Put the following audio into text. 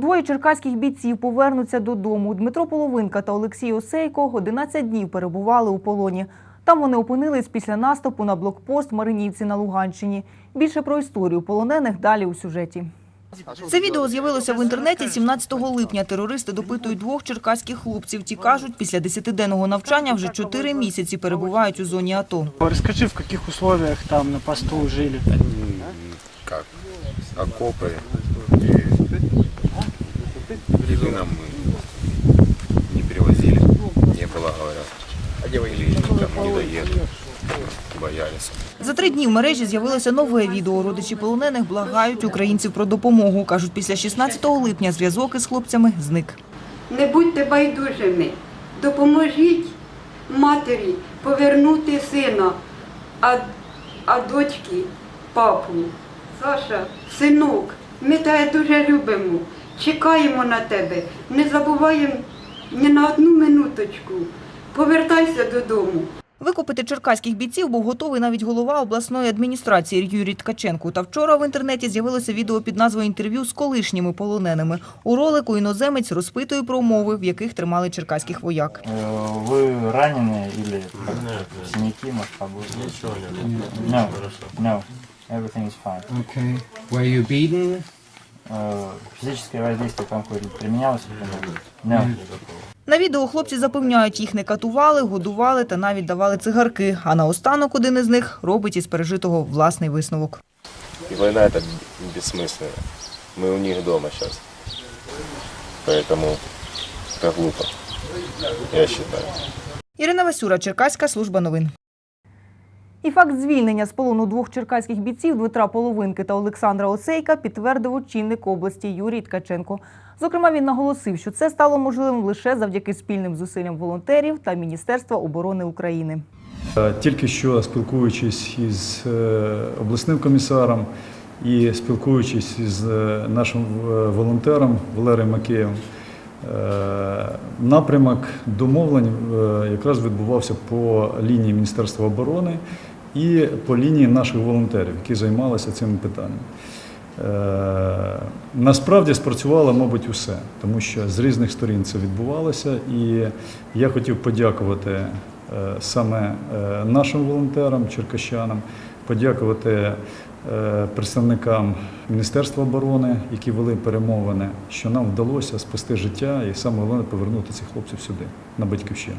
Двоє черкаських бійців повернуться додому. Дмитро Половинка та Олексій Осейко 11 днів перебували у полоні. Там вони опинились після наступу на блокпост Маринівці на Луганщині. Більше про історію полонених далі у сюжеті. Це відео з'явилося в інтернеті 17 липня. Терористи допитують двох черкаських хлопців. Ті кажуть, після 10-денного навчання вже 4 місяці перебувають у зоні АТО. Расскажи, в каких условиях там на посту жили? как окопы и еды нам не перевозили, не было, говорят. Или там недоеды, боялись. За три дні в мережі з'явилося нове відео. Родичі полонених благають українців про допомогу. Кажуть, після 16 липня зв'язок із хлопцями зник. Не будьте байдужими, допоможіть матері повернути сина, а, а дочки папу. Саша, синок, ми тебе дуже любимо, чекаємо на тебе, не забуваємо ні на одну минуточку. Повертайся додому. Викупити черкаських бійців був готовий навіть голова обласної адміністрації Юрій Ткаченко. Та вчора в інтернеті з'явилося відео під назвою «Інтерв'ю з колишніми полоненими». У ролику іноземець розпитує про умови, в яких тримали черкаських вояк. Э, Вы ранены или как, синяки, может, побудете? Ничего нет. No, no, everything is fine. Okay. Were you beaten? Э, Физическое воздействие к вам какое-то применялось? No. На відео хлопці запевняють, їх не катували, годували та навіть давали цигарки. А наостанок один із них робить із пережитого власний висновок. И война это бессмысленная. Мы у них дома сейчас. Поэтому это глупо, я считаю. Ірина Васюра, Черкаська служба новин. І факт звільнення з полону двох черкаських бійців Дмитра Половинки та Олександра Осейка підтвердив очільник області Юрій Ткаченко. Зокрема, він наголосив, що це стало можливим лише завдяки спільним зусиллям волонтерів та Міністерства оборони України. Е, Тільки що спілкуючись із е, обласним комісаром і спілкуючись із е, нашим волонтером Валерієм Макеєвим, е, напрямок домовлень якраз відбувався по лінії Міністерства оборони і по лінії наших волонтерів, які займалися цим питанням. Е, Насправді спрацювало, мабуть, усе, тому що з різних сторін це відбувалося, і я хотів подякувати е, саме е, нашим волонтерам, черкащанам, подякувати представникам Міністерства оборони, які вели перемовини, що нам вдалося спасти життя і саме головне повернути цих хлопців сюди, на батьківщину.